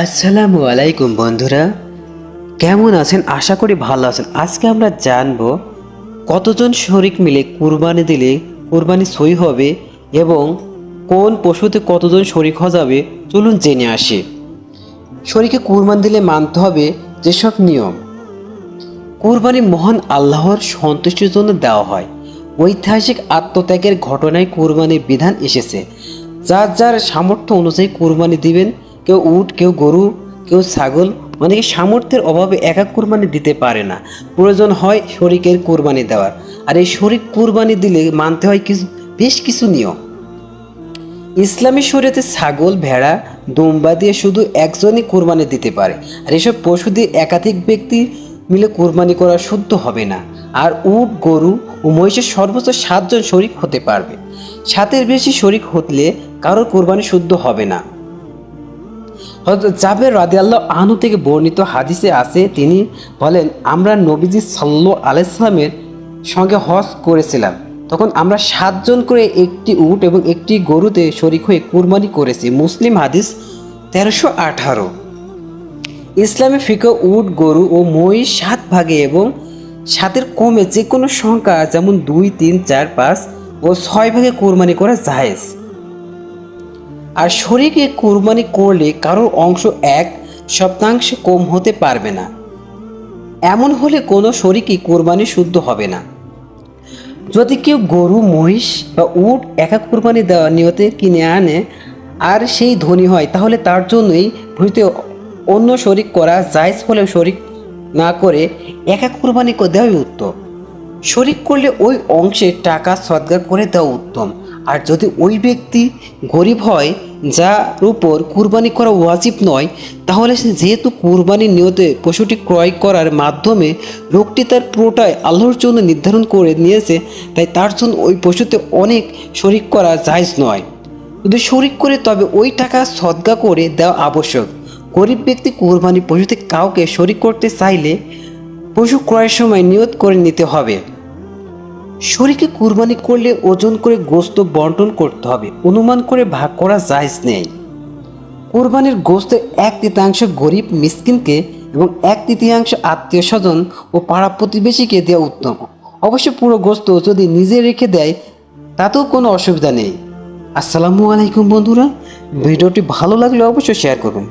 আসসালামু আলাইকুম বন্ধুরা। কেমন আছেন? আশা করি ভালো আছেন। আজকে আমরা জানব কতজন শরিক মিলে কুরবানি দিলে কুরবানি সই হবে এবং কোন পশুতে কতজন শরিক হয়ে যাবে? চলুন জেনে আসি। শরীকে কুরবান দিলে মানতে হবে যেসব নিয়ম। কুরবানি মহান আল্লাহর সন্তুষ্টির জন্য দেওয়া হয়। ঐতিহাসিক আত্মত্যাগের ঘটনায় কুরবানির বিধান এসেছে। যার যার সামর্থ্য অনুযায়ী কুরবানি দিবেন কেউ উট, কেউ গরু, কেউ ছাগল অনেকে সামর্থ্যের অভাবে একা কুরবানি দিতে পারে না। প্রয়োজন হয় শরিকের কুরবানি দেওয়ার। আর এই শরিক কুরবানি দিলে মানতে হয় কিছু, বেশ কিছু নিয়ম। ইসলামী শরীয়তে ছাগল, ভেড়া, দুম্বা দিয়ে শুধু একজনই কোরবানি দিতে পারে। আর এসব পশু দিয়ে একাধিক ব্যক্তি মিলে কোরবানি করা শুদ্ধ হবে না। আর উট, গরু ও মহিষের সর্বোচ্চ সাতজন শরিক হতে পারবে। সাতের বেশি শরিক হতলে কারোর কোরবানি শুদ্ধ হবে না। জাবের রাদি আল্লাহ আনু থেকে বর্ণিত হাদিসে আছে, তিনি বলেন, আমরা নবীজি সাল্লু আলাইসলামের সঙ্গে হজ করেছিলাম। তখন আমরা সাতজন করে একটি উট এবং একটি গরুতে শরিক হয়ে কুরবানি করেছি। মুসলিম হাদিস তেরোশো আঠারো। ইসলামে ফিকে উট, গরু ও মহিষ সাত ভাগে এবং সাতের কমে যে কোনো সংখ্যা যেমন দুই, তিন, চার, পাঁচ ও ছয় ভাগে কুরবানি করা জায়েজ। আর শরীকে কুরবানি করলে কারোর অংশ এক, সপ্তাংশ কম হতে পারবে না। এমন হলে কোনো শরীকই কোরবানি শুদ্ধ হবে না। যদি কেউ গরু, মহিষ বা উট একা কুরবানি দেওয়া নিয়তে কিনে আনে আর সেই ধনী হয়, তাহলে তার জন্যই ভূমিতে অন্য শরিক করা জায়জ হলেও শরিক না করে একা কুরবানি করে দেওয়াই উত্তম। শরিক করলে ওই অংশে টাকা সদ্গা করে দেওয়া উত্তম। আর যদি ওই ব্যক্তি গরিব হয়, যার উপর কুরবানি করা ওয়াজিব নয়, তাহলে সে যেহেতু কুরবানির নিয়তে পশুটি ক্রয় করার মাধ্যমে লোকটি তার পুরোটাই আল্লাহর জন্য নির্ধারণ করে নিয়েছে, তাই তার জন্য ওই পশুতে অনেক শরিক করা জায়জ নয়। যদি শরিক করে, তবে ওই টাকা সদ্গা করে দেওয়া আবশ্যক। গরিব ব্যক্তি কুরবানি পশুতে কাউকে শরিক করতে চাইলে পশু ক্রয়ের সময় নিয়ত করে নিতে হবে। শরীকে কুরবানি করলে ওজন করে গোস্ত বন্টন করতে হবে। অনুমান করে ভাগ করা জায়জ নেই। কুরবানির গোস্তের এক তৃতীয়াংশ গরিব মিসকিনকে এবং এক তৃতীয়াংশ আত্মীয় স্বজন ও পাড়া প্রতিবেশীকে দেওয়া উত্তম। অবশ্য পুরো গোস্ত যদি নিজে রেখে দেয়, তাতেও কোনো অসুবিধা নেই। আসসালামু আলাইকুম বন্ধুরা। ভিডিওটি ভালো লাগলে অবশ্যই শেয়ার করবেন